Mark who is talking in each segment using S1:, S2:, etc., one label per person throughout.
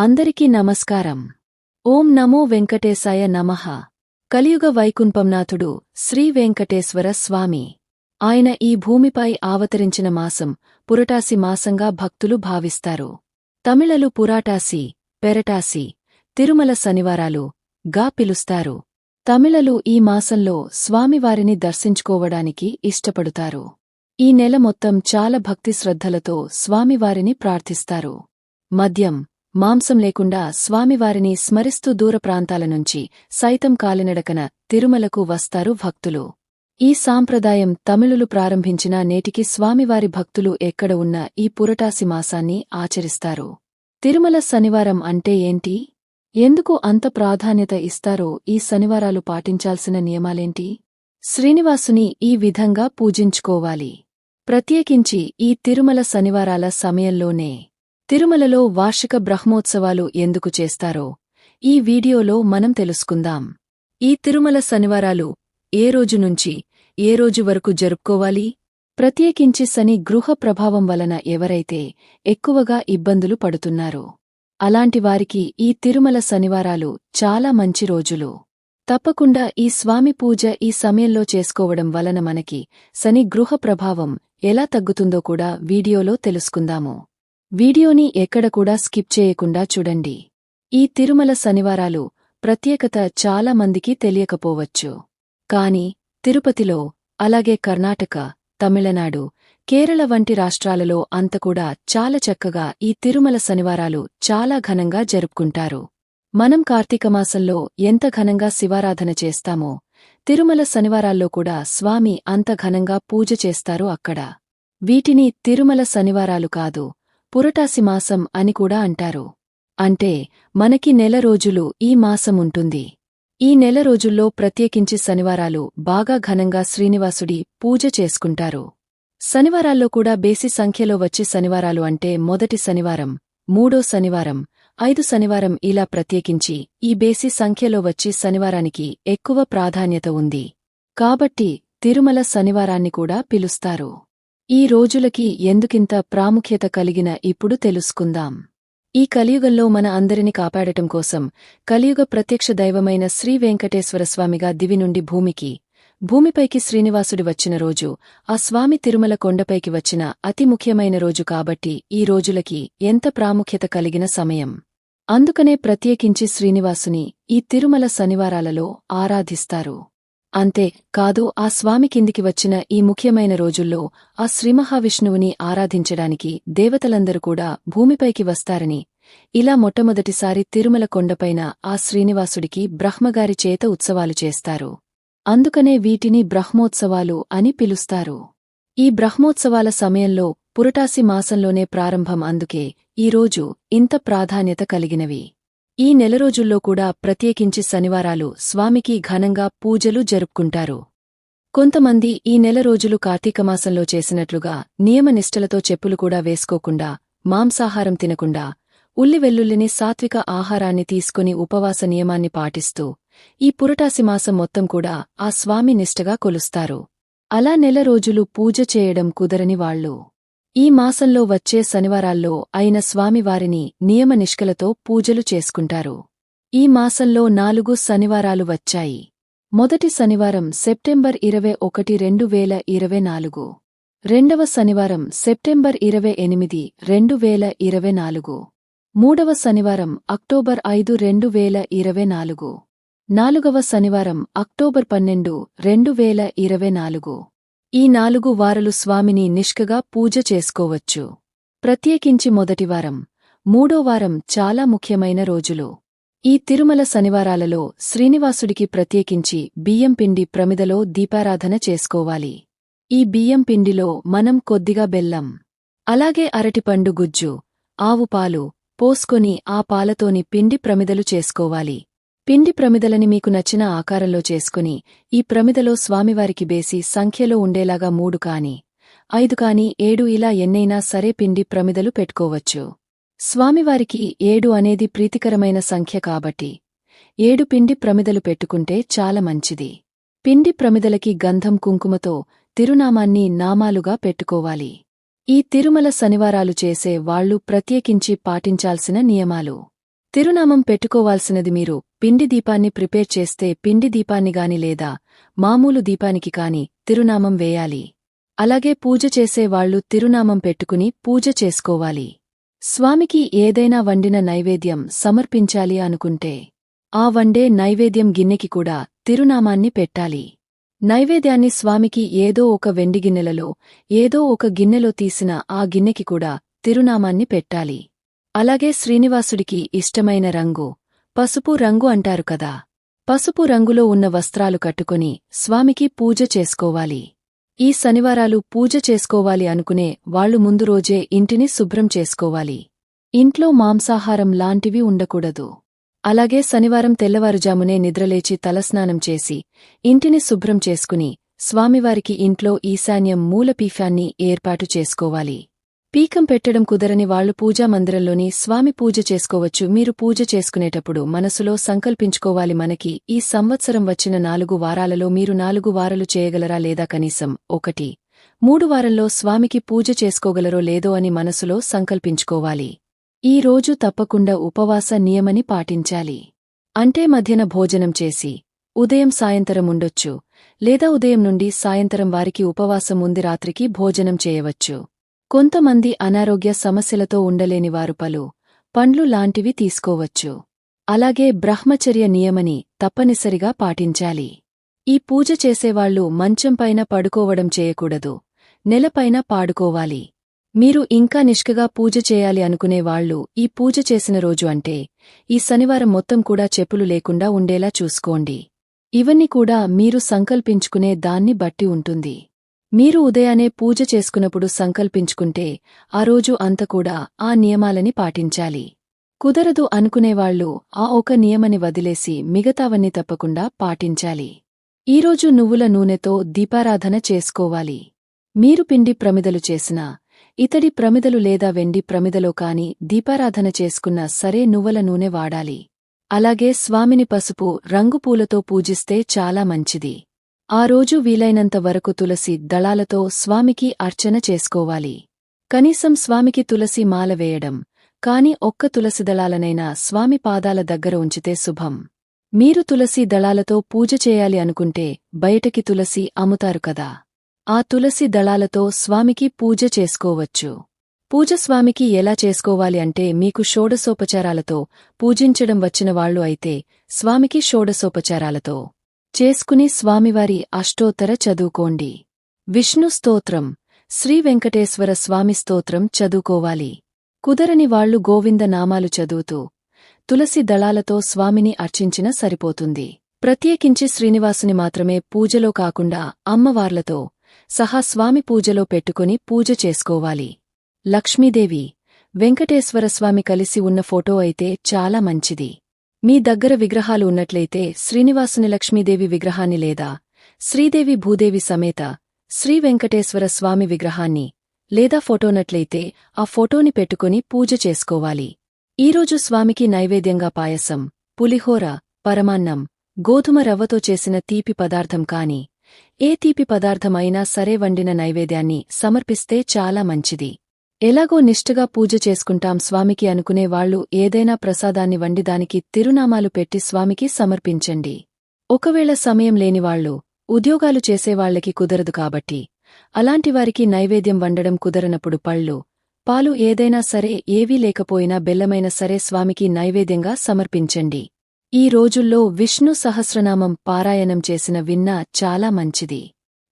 S1: అందరికీ నమస్కారం. ఓం నమో వెంకటేశాయ నమః. కలియుగ వైకుంఠంనాథుడు శ్రీ వెంకటేశ్వర స్వామి. ఆయన ఈ భూమిపై ఆవతరించిన మాసం పురటాసి మాసంగా భక్తులు భావిస్తారు. తమిళలు పురాటాసి పెరటాసి తిరుమల శనివారాలు గా పిలుస్తారు. తమిళలు ఈ మాసంలో స్వామివారిని దర్శించుకోవడానికి ఇష్టపడుతారు. ఈ నెల మొత్తం చాలా భక్తి శ్రద్ధలతో స్వామివారిని ప్రార్థిస్తారు. మద్యం మాంసం లేకుండా స్వామివారిని స్మరిస్తూ దూర ప్రాంతాల నుంచి సైతం కాలినడకన తిరుమలకు వస్తారు భక్తులు. ఈ సాంప్రదాయం తమిళులు ప్రారంభించిన నేటికి స్వామివారి భక్తులు ఎక్కడ ఉన్న ఈ పురటాసి మాసాన్ని ఆచరిస్తారు. తిరుమల శనివారం అంటే ఏంటి? ఎందుకు అంత ప్రాధాన్యత ఇస్తారో ఈ శనివారాలు పాటించాల్సిన నియమాలేంటి? శ్రీనివాసుని ఈ విధంగా పూజించుకోవాలి. ప్రత్యేకించి ఈ తిరుమల శనివారాల సమయంలోనే తిరుమలలో వార్షిక బ్రహ్మోత్సవాలు ఎందుకు చేస్తారో ఈ వీడియోలో మనం తెలుసుకుందాం. ఈ తిరుమల శనివారాలు ఏ రోజు నుంచి ఏ రోజు వరకు జరుపుకోవాలి? ప్రత్యేకించి శని గృహ ప్రభావం వలన ఎవరైతే ఎక్కువగా ఇబ్బందులు పడుతున్నారో అలాంటి వారికి ఈ తిరుమల శనివారాలు చాలా మంచి రోజులు. తప్పకుండా ఈ స్వామి పూజ ఈ సమయంలో చేసుకోవడం వలన మనకి శని గృహ ప్రభావం ఎలా తగ్గుతుందో కూడా వీడియోలో తెలుసుకుందాము. వీడియోని ఎక్కడ కూడా స్కిప్ చేయకుండా చూడండి. ఈ తిరుమల శనివారాలు ప్రత్యేకత చాలా మందికి తెలియకపోవచ్చు. కాని తిరుపతిలో అలాగే కర్ణాటక తమిళనాడు కేరళ వంటి రాష్ట్రాలలో అంతకూడా చాలా చక్కగా ఈ తిరుమల శనివారాలు చాలా ఘనంగా జరుపుకుంటారు. మనం కార్తీకమాసంలో ఎంత ఘనంగా శివారాధన చేస్తామో తిరుమల శనివారాల్లో కూడా స్వామి అంత ఘనంగా పూజ చేస్తారు అక్కడ. వీటిని తిరుమల శనివారాలు కాదు పురటాసి మాసం అని కూడా అంటారు. అంటే మనకి నెల రోజులు ఈ మాసం ఉంటుంది. ఈ నెల రోజుల్లో ప్రత్యేకించి శనివారాలు బాగా ఘనంగా శ్రీనివాసుడి పూజ చేసుకుంటారు. శనివారాల్లో కూడా బేసి సంఖ్యలో వచ్చే శనివారాలు అంటే మొదటి శనివారం మూడో శనివారం ఐదు శనివారం ఇలా ప్రత్యేకించి ఈ బేసి సంఖ్యలో వచ్చి శనివారానికి ఎక్కువ ప్రాధాన్యత ఉంది. కాబట్టి తిరుమల శనివారాన్ని కూడా పిలుస్తారు. ఈ రోజులకి ఎందుకింత ప్రాముఖ్యత కలిగిన ఇప్పుడు తెలుసుకుందాం. ఈ కలియుగంలో మన అందరిని కాపాడటం కోసం కలియుగ ప్రత్యక్ష దైవమైన శ్రీ వెంకటేశ్వర స్వామిగా దివి నుండి భూమికి భూమిపైకి శ్రీనివాసుడి వచ్చిన రోజు ఆ స్వామి తిరుమల కొండపైకి వచ్చిన అతి ముఖ్యమైన రోజు కాబట్టి ఈ రోజులకి ఎంత ప్రాముఖ్యత కలిగిన సమయం. అందుకనే ప్రత్యేకించి శ్రీనివాసుని ఈ తిరుమల శనివారాలలో ఆరాధిస్తారు. అంతే కాదు ఆ స్వామి కిందికి వచ్చిన ఈ ముఖ్యమైన రోజుల్లో ఆ శ్రీమహావిష్ణువుని ఆరాధించడానికి దేవతలందరూ కూడా భూమిపైకి వస్తారని ఇలా మొట్టమొదటిసారి తిరుమల కొండపైన ఆ శ్రీనివాసుడికి బ్రహ్మగారి చేత ఉత్సవాలు చేస్తారు. అందుకనే వీటిని బ్రహ్మోత్సవాలు అని పిలుస్తారు. ఈ బ్రహ్మోత్సవాల సమయంలో పురటాసి మాసంలోనే ప్రారంభం అందుకే ఈరోజు ఇంత ప్రాధాన్యత కలిగినవి. ఈ నెల రోజుల్లో కూడా ప్రత్యేకించి శనివారాలు స్వామికి ఘనంగా పూజలు జరుపుకుంటారు. కొంతమంది ఈ నెల రోజులు కార్తీకమాసంలో చేసినట్లుగా నియమనిష్టలతో చెప్పులు కూడా వేసుకోకుండా మాంసాహారం తినకుండా ఉల్లి వెల్లుల్లిని సాత్విక ఆహారాన్ని తీసుకుని ఉపవాస నియమాన్ని పాటిస్తూ ఈ పురటాసి మాసం మొత్తం కూడా ఆ స్వామి నిష్టగా కొలుస్తారు. అలా నెల రోజులు పూజ చేయడం కుదరని వాళ్ళు ఈ మాసంలో వచ్చే శనివారాల్లో అయిన స్వామివారిని నియమ నిష్కలతో పూజలు చేసుకుంటారు. ఈ మాసంలో నాలుగు శనివారాలు వచ్చాయి. మొదటి శనివారం సెప్టెంబర్ ఇరవై ఒకటి రెండు వేల ఇరవై నాలుగు. రెండవ శనివారం సెప్టెంబర్ ఇరవై ఎనిమిది రెండు వేల ఇరవై నాలుగు. మూడవ శనివారం అక్టోబర్ ఐదు రెండు వేల ఇరవై నాలుగు. నాలుగవ శనివారం అక్టోబర్ పన్నెండు రెండు వేల ఇరవై నాలుగు. ఈ నాలుగు వారలు స్వామిని నిష్కగా పూజ చేసుకోవచ్చు. ప్రత్యేకించి మొదటివారం మూడో వారం చాలా ముఖ్యమైన రోజులు. ఈ తిరుమల శనివారాలలో శ్రీనివాసుడికి ప్రత్యేకించి బియ్యం పిండి ప్రమిదలో దీపారాధన చేసుకోవాలి. ఈ బియ్యం పిండిలో మనం కొద్దిగా బెల్లం అలాగే అరటిపండు గుజ్జు ఆవుపాలు పోసుకొని ఆ పాలతోని పిండి ప్రమిదలు చేసుకోవాలి. పిండి ప్రమిదలని మీకు నచ్చిన ఆకారంలో చేసుకుని ఈ ప్రమిదలో స్వామివారికి బేసి సంఖ్యలో ఉండేలాగా మూడు కాని ఐదు కాని ఏడు ఇలా ఎన్నైనా సరే పిండి ప్రమిదలు పెట్టుకోవచ్చు. స్వామివారికి ఏడు అనేది ప్రీతికరమైన సంఖ్య కాబట్టి ఏడు పిండి ప్రమిదలు పెట్టుకుంటే చాలా మంచిది. పిండి ప్రమిదలకి గంధం కుంకుమతో తిరునామాన్ని నామాలుగా పెట్టుకోవాలి. ఈ తిరుమల శనివారాలు చేసే వాళ్ళు ప్రత్యేకించి పాటించాల్సిన నియమాలు. తిరునామం పెట్టుకోవాల్సినది మీరు పిండి దీపాన్ని ప్రిపేర్ చేస్తే పిండి దీపాన్ని గాని లేదా మామూలు దీపానికి కాని తిరునామం వేయాలి. అలాగే పూజ చేసేవాళ్ళు తిరునామం పెట్టుకుని పూజ చేసుకోవాలి. స్వామికి ఏదైనా వండిన నైవేద్యం సమర్పించాలి అనుకుంటే ఆ వండే నైవేద్యం గిన్నెకి కూడా తిరునామాన్ని పెట్టాలి. నైవేద్యాన్ని స్వామికి ఏదో ఒక వెండి గిన్నెలలో ఏదో ఒక గిన్నెలో తీసిన ఆ గిన్నెకి కూడా తిరునామాన్ని పెట్టాలి. అలాగే శ్రీనివాసుడికి ఇష్టమైన రంగు పసుపు రంగు అంటారు కదా. పసుపు రంగులో ఉన్న వస్త్రాలు కట్టుకుని స్వామికి పూజ చేసుకోవాలి. ఈ శనివారాలు పూజ చేసుకోవాలి అనుకునే వాళ్ళు ముందు రోజే ఇంటిని శుభ్రం చేసుకోవాలి. ఇంట్లో మాంసాహారం లాంటివి ఉండకూడదు. అలాగే శనివారం తెల్లవారుజామునే నిద్రలేచి తలస్నానం చేసి ఇంటిని శుభ్రం చేసుకుని స్వామివారికి ఇంట్లో ఈశాన్యం మూలపీఫాన్ని ఏర్పాటు చేసుకోవాలి. పీకం పెట్టడం కుదరని వాళ్ళు పూజా మందిరంలోని స్వామి పూజ చేసుకోవచ్చు. మీరు పూజ చేసుకునేటప్పుడు మనసులో సంకల్పించుకోవాలి మనకి. ఈ సంవత్సరం వచ్చిన నాలుగు వారాలలో మీరు నాలుగు వారాలు చేయగలరా లేదా కనీసం ఒకటి? మూడు వారంలో స్వామికి పూజ చేసుకోగలరో లేదో అని మనసులో సంకల్పించుకోవాలి. ఈ రోజు తప్పకుండా ఉపవాస నియమని పాటించాలి. అంటే మధ్యన భోజనం చేసి ఉదయం సాయంత్రం ఉండొచ్చు. లేదా ఉదయం నుండి సాయంత్రం వారికి ఉపవాసం ఉంది రాత్రికి భోజనం చేయవచ్చు. కొంతమంది అనారోగ్య సమస్యలతో ఉండలేనివారు పలు పండ్లు లాంటివి తీసుకోవచ్చు. అలాగే బ్రహ్మచర్య నియమని తప్పనిసరిగా పాటించాలి. ఈ పూజ చేసేవాళ్ళు మంచంపైన పడుకోవడం చేయకూడదు నెలపైన పాడుకోవాలి. మీరు ఇంకా నిష్కగా పూజ చేయాలి అనుకునేవాళ్ళు ఈ పూజ చేసిన రోజు అంటే ఈ శనివారం మొత్తం కూడా చెప్పులు లేకుండా ఉండేలా చూసుకోండి. ఇవన్నీ కూడా మీరు సంకల్పించుకునే దాన్ని బట్టి ఉంటుంది. మీరు ఉదయానే పూజ చేసుకున్నప్పుడు సంకల్పించుకుంటే ఆ రోజు అంత కూడా ఆ నియమాలని పాటించాలి. కుదరదు అనుకునేవాళ్ళు ఆ ఒక నియమని వదిలేసి మిగతావన్నీ తప్పకుండా పాటించాలి. ఈరోజు నువ్వుల నూనెతో దీపారాధన చేసుకోవాలి. మీరు పిండి ప్రమిదలు చేసినా ఇతడి ప్రమిదలు లేదా వెండి ప్రమిదలో కాని దీపారాధన చేసుకున్న సరే నువ్వుల నూనె వాడాలి. అలాగే స్వామిని పసుపు రంగు పూలతో పూజిస్తే చాలా మంచిది. ఆ రోజు వీలైనంత వరకు తులసి దళాలతో స్వామికి అర్చన చేసుకోవాలి. కనీసం స్వామికి తులసి మాల వేయడం కాని ఒక్క తులసి దళాలనైనా స్వామి పాదాల దగ్గర ఉంచితే శుభం. మీరు తులసి దళాలతో పూజ చేయాలి అనుకుంటే బయటకి తులసి అమ్ముతారు కదా. ఆ తులసి దళాలతో స్వామికి పూజ చేసుకోవచ్చు. పూజ స్వామికి ఎలా చేసుకోవాలి అంటే మీకు షోడసోపచారాలతో పూజించడం వచ్చినవాళ్ళు అయితే స్వామికి షోడసోపచారాలతో చేసుకుని స్వామివారి అష్టోత్తర చదువుకోండి. విష్ణు స్తోత్రం శ్రీ వెంకటేశ్వర స్వామి స్తోత్రం చదువుకోవాలి. కుదరని వాళ్ళు గోవింద నామాలు చదువుతూ తులసి దళాలతో స్వామిని అర్చించిన సరిపోతుంది. ప్రత్యేకించి శ్రీనివాసుని మాత్రమే పూజలో కాకుండా అమ్మవార్లతో సహా స్వామి పూజలో పెట్టుకుని పూజ చేసుకోవాలి. లక్ష్మీదేవి వెంకటేశ్వరస్వామి కలిసి ఉన్న ఫోటో అయితే చాలా మంచిది. మీ దగ్గర విగ్రహాలు ఉన్నట్లయితే శ్రీనివాసుని లక్ష్మీదేవి విగ్రహాన్ని లేదా శ్రీదేవి భూదేవి సమేత శ్రీ వెంకటేశ్వర స్వామి విగ్రహాన్ని లేదా ఫోటోనట్లయితే ఆ ఫోటోని పెట్టుకుని పూజ చేసుకోవాలి. ఈరోజు స్వామికి నైవేద్యంగా పాయసం పులిహోర పరమాన్నం గోధుమ రవ్వతో చేసిన తీపి పదార్థం కాని ఏ తీపి పదార్థమైనా సరే వండిన నైవేద్యాన్ని సమర్పిస్తే చాలా మంచిది. ఎలాగో నిష్ఠగా పూజ చేసుకుంటాం స్వామికి అనుకునేవాళ్ళు ఏదైనా ప్రసాదాన్ని వండి దానికి తిరునామాలు పెట్టి స్వామికి సమర్పించండి. ఒకవేళ సమయం లేనివాళ్ళు ఉద్యోగాలు చేసేవాళ్ళకి కుదరదు కాబట్టి. అలాంటివారికి నైవేద్యం వండడం కుదరనప్పుడు పళ్ళు పాలు ఏదైనా సరే ఏవీ లేకపోయినా బెల్లమైన సరే స్వామికి నైవేద్యంగా సమర్పించండి. ఈ రోజుల్లో విష్ణు సహస్రనామం పారాయణం చేసిన విన్నా చాలా మంచిది.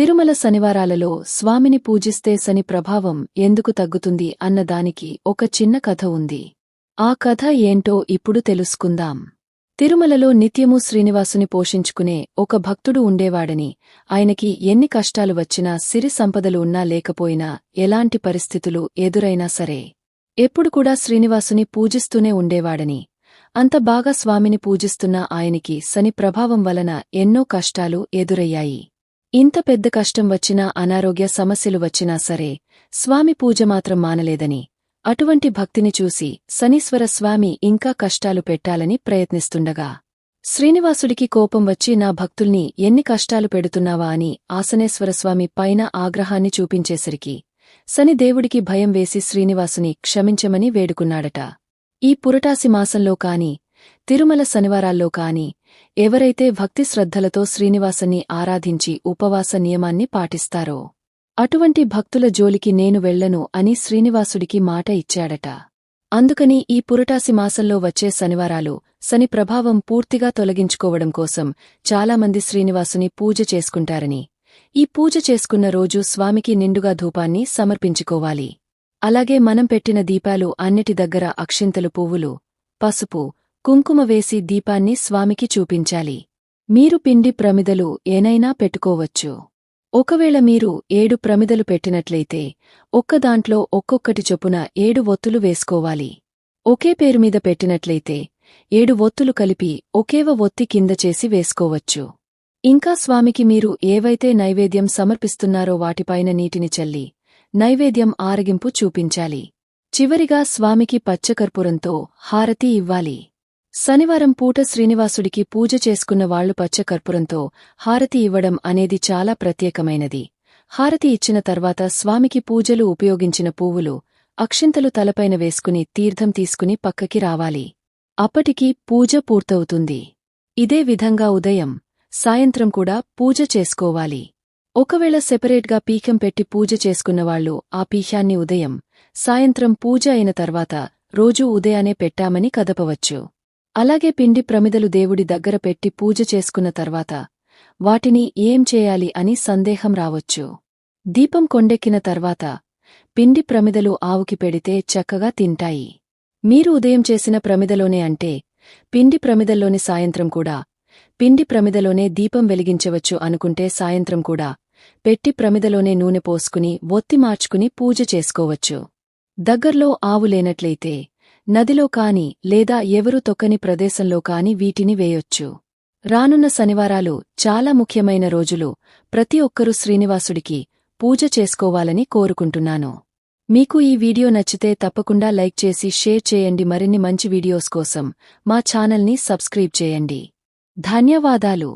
S1: తిరుమల శనివారాలలో స్వామిని పూజిస్తే శని ప్రభావం ఎందుకు తగ్గుతుంది అన్నదానికి ఒక చిన్న కథ ఉంది. ఆ కథ ఏంటో ఇప్పుడు తెలుసుకుందాం. తిరుమలలో నిత్యము శ్రీనివాసుని పోషించుకునే ఒక భక్తుడు ఉండేవాడని ఆయనకి ఎన్ని కష్టాలు వచ్చినా సిరి సంపదలు ఉన్నా లేకపోయినా ఎలాంటి పరిస్థితులు ఎదురైనా సరే. ఎప్పుడు కూడా శ్రీనివాసుని పూజిస్తూనే ఉండేవాడని అంత బాగా స్వామిని పూజిస్తున్న ఆయనికి శని ప్రభావం వలన ఎన్నో కష్టాలు ఎదురయ్యాయి. ఇంత పెద్ద కష్టం వచ్చినా అనారోగ్య సమస్యలు వచ్చినా సరే స్వామి పూజ మాత్రం మానలేదని అటువంటి భక్తిని చూసి శనీశ్వర స్వామి ఇంకా కష్టాలు పెట్టాలని ప్రయత్నిస్తుండగా శ్రీనివాసుడికి కోపం వచ్చి నా భక్తుల్ని ఎన్ని కష్టాలు పెడుతున్నావా అని ఆసనేశ్వరస్వామి పైన ఆగ్రహాన్ని చూపించేసరికి శని దేవుడికి భయం వేసి శ్రీనివాసుని క్షమించమని వేడుకున్నాడట. ఈ పురటాసి మాసంలో కాని తిరుమల శనివారాల్లో కాని ఎవరైతే భక్తి శ్రద్ధలతో శ్రీనివాసన్ని ఆరాధించి ఉపవాస నియమాన్ని పాటిస్తారో అటువంటి భక్తుల జోలికి నేను వెళ్ళను అని శ్రీనివాసుడికి మాట ఇచ్చాడట. అందుకని ఈ పురటాసి మాసంలో వచ్చే శనివారాలు శని ప్రభావం పూర్తిగా తొలగించుకోవడం కోసం చాలామంది శ్రీనివాసుని పూజ చేసుకుంటారని ఈ పూజ చేసుకున్న రోజు స్వామికి నిండుగా ధూపాన్ని సమర్పించుకోవాలి. అలాగే మనం పెట్టిన దీపాలు అన్నిటి దగ్గర అక్షింతలు పువ్వులు పసుపు కుంకుమ వేసి దీపాన్ని స్వామికి చూపించాలి. మీరు పిండి ప్రమిదలు ఏనైనా పెట్టుకోవచ్చు. ఒకవేళ మీరు ఏడు ప్రమిదలు పెట్టినట్లయితే ఒక్కదాంట్లో ఒక్కొక్కటి చొప్పున ఏడు ఒత్తులు వేసుకోవాలి. ఒకే పేరుమీద పెట్టినట్లయితే ఏడు ఒత్తులు కలిపి ఒకేవ ఒత్తి కింద చేసి వేసుకోవచ్చు. ఇంకా స్వామికి మీరు ఏవైతే నైవేద్యం సమర్పిస్తున్నారో వాటిపైన నీటిని చల్లి నైవేద్యం ఆరగింపు చూపించాలి. చివరిగా స్వామికి పచ్చకర్పూరంతో హారతి ఇవ్వాలి. శనివారం పూట శ్రీనివాసుడికి పూజ చేసుకున్న వాళ్ళు పచ్చకర్పూరంతో హారతి ఇవ్వడం అనేది చాలా ప్రత్యేకమైనది. హారతి ఇచ్చిన తర్వాత స్వామికి పూజలు ఉపయోగించిన పువ్వులు అక్షింతలు తలపైన వేసుకుని తీర్థం తీసుకుని పక్కకి రావాలి. అప్పటికి పూజ పూర్తవుతుంది. ఇదే విధంగా ఉదయం సాయంత్రం కూడా పూజ చేసుకోవాలి. ఒకవేళ సెపరేట్గా పీఠం పెట్టి పూజ చేసుకున్నవాళ్ళు ఆ పీఠాన్ని ఉదయం సాయంత్రం పూజ అయిన తర్వాత రోజూ ఉదయానే పెట్టామని కదపవచ్చు. అలాగే పిండి ప్రమిదలు దేవుడి దగ్గర పెట్టి పూజ చేసుకున్న తర్వాత వాటిని ఏం చేయాలి అని సందేహం రావచ్చు. దీపం కొండెక్కిన తర్వాత పిండి ప్రమిదలు ఆవుకి పెడితే చక్కగా తింటాయి. మీరు ఉదయం చేసిన ప్రమిదలోనే అంటే పిండి ప్రమిదల్లోని సాయంత్రం కూడా పిండి ప్రమిదలోనే దీపం వెలిగించవచ్చు అనుకుంటే సాయంత్రం కూడా పెట్టి ప్రమిదలోనే నూనె పోసుకుని ఒత్తి మార్చుకుని పూజ చేసుకోవచ్చు. దగ్గర్లో ఆవు లేనట్లయితే నదిలో కాని లేదా ఎవరు తొక్కని ప్రదేశంలో కాని వీటిని వేయొచ్చు. రానున్న శనివారాలు చాలా ముఖ్యమైన రోజులు. ప్రతి ఒక్కరూ శ్రీనివాసుడికి పూజ చేసుకోవాలని కోరుకుంటున్నాను. మీకు ఈ వీడియో నచ్చితే తప్పకుండా లైక్ చేసి షేర్ చేయండి. మరిన్ని మంచి వీడియోస్ కోసం మా ఛానల్ని సబ్స్క్రైబ్ చేయండి. ధన్యవాదాలు.